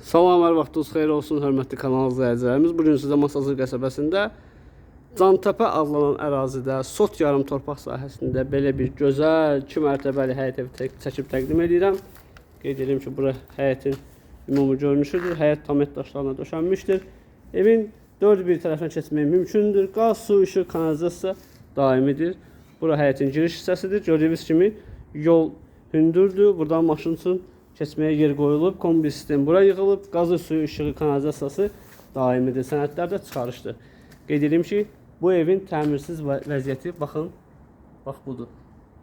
Salamlar, vaxtınız xeyir olsun, hörmətli kanal izləyicilərimiz. Bu gün sizə Masazır qəsəbəsində Cantəpə adlanan ərazidə, Sot yarım torpaq sahəsində belə bir gözəl 2 mərtəbəli həyət evi çəkib təqdim edirəm. Qeyd edirəm ki, bura həyətin ümumi görünüşüdür. Həyət tamet daşlarına döşənmişdir. Evin dörd bir tərəfinə keçmək mümkündür. Qaz, su, işıq, kanalizasiya daimidir. Bura həyətin giriş hissəsidir. Gördüyünüz kimi yol hündürdür. Buradan maşın üçün keçməyə yer qoyulub. Kombi sistem bura yığılıb. Qazı, suyu, işığı, kanalizasiyası daimidir. Sənədlər də çıxarışdır. Qeyd edim ki, bu evin təmirsiz və- vəziyyəti baxın, bax budur.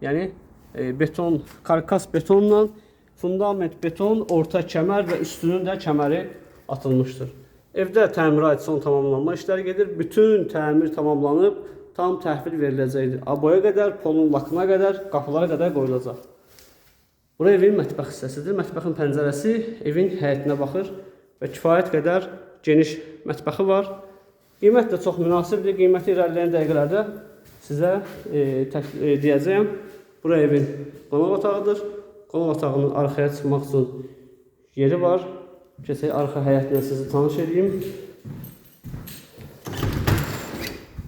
Yəni e, beton, karkas betonla fundament beton, orta kəmər və üstünün də kəməri atılmışdır. Evdə təmirat son tamamlanma işləri gedir. Bütün təmir tamamlanıb, tam təhvil veriləcəkdir. Aboya qədər, polun lakına qədər, qapılara qədər qoyulacaq. Bura evin mətbəx hissəsidir. Mətbəxin pəncərəsi evin həyətinə baxır və kifayət qədər geniş mətbəxi var. Qiymət də çox münasibdir. Qiyməti irəliləyən dəqiqələrdə sizə e, tək, e, deyəcəyəm. Bura evin qonaq otağıdır. Qonaq otağının arxaya çıxmaq üçün yeri var. Keçək arxa həyətlə sizi tanış edeyim.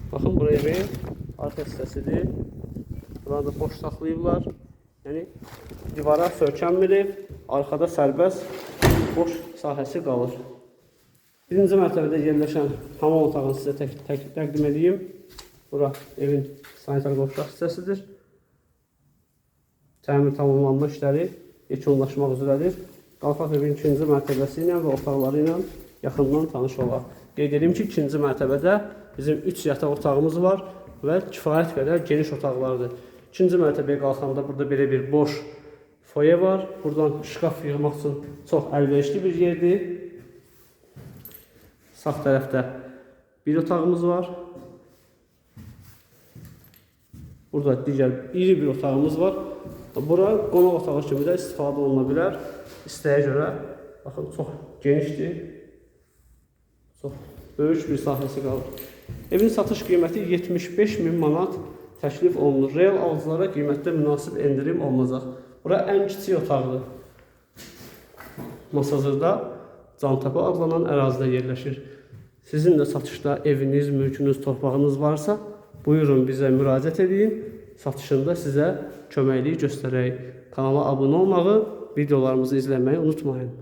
Baxın bura evin arxa hissəsidir. Buranı da boş saxlayıblar. Yəni divara sökənmir ev, arxada sərbəst boş sahəsi qalır. Birinci mərtəbədə yerləşən hamam otağını sizə tək, tək, təqdim edeyim. Bura evin sanitar qovşaq hissəsidir. Təmir tamamlanma işləri yekunlaşmaq üzrədir. Qalxaq evin ikinci mərtəbəsi ilə və otaqları ilə yaxından tanış olaq. Qeyd edim ki, ikinci mərtəbədə bizim 3 yataq otağımız var və kifayət qədər geniş otaqlardır. İkinci mərtəbəyə qalxanda burada belə bir boş foye var. Buradan şkaf yığmaq üçün çox əlverişli bir yerdir. Sağ tərəfdə bir otağımız var. Burada digər iri bir otağımız var. Bura qonaq otağı kimi də istifadə oluna bilər. İstəyə görə baxın çox genişdir. Çox böyük bir sahəsi qalır. Evin satış qiyməti 75 min manat təklif olunur. Real alıcılara qiymətdə münasib endirim olunacaq. Bura ən kiçik otaqdır. Masazırda Cantəpə adlanan ərazidə yerləşir. Sizin də satışda eviniz, mülkünüz, torpağınız varsa, buyurun bizə müraciət edin. Satışında sizə köməklik göstərək. Kanala abunə olmağı, videolarımızı izləməyi unutmayın.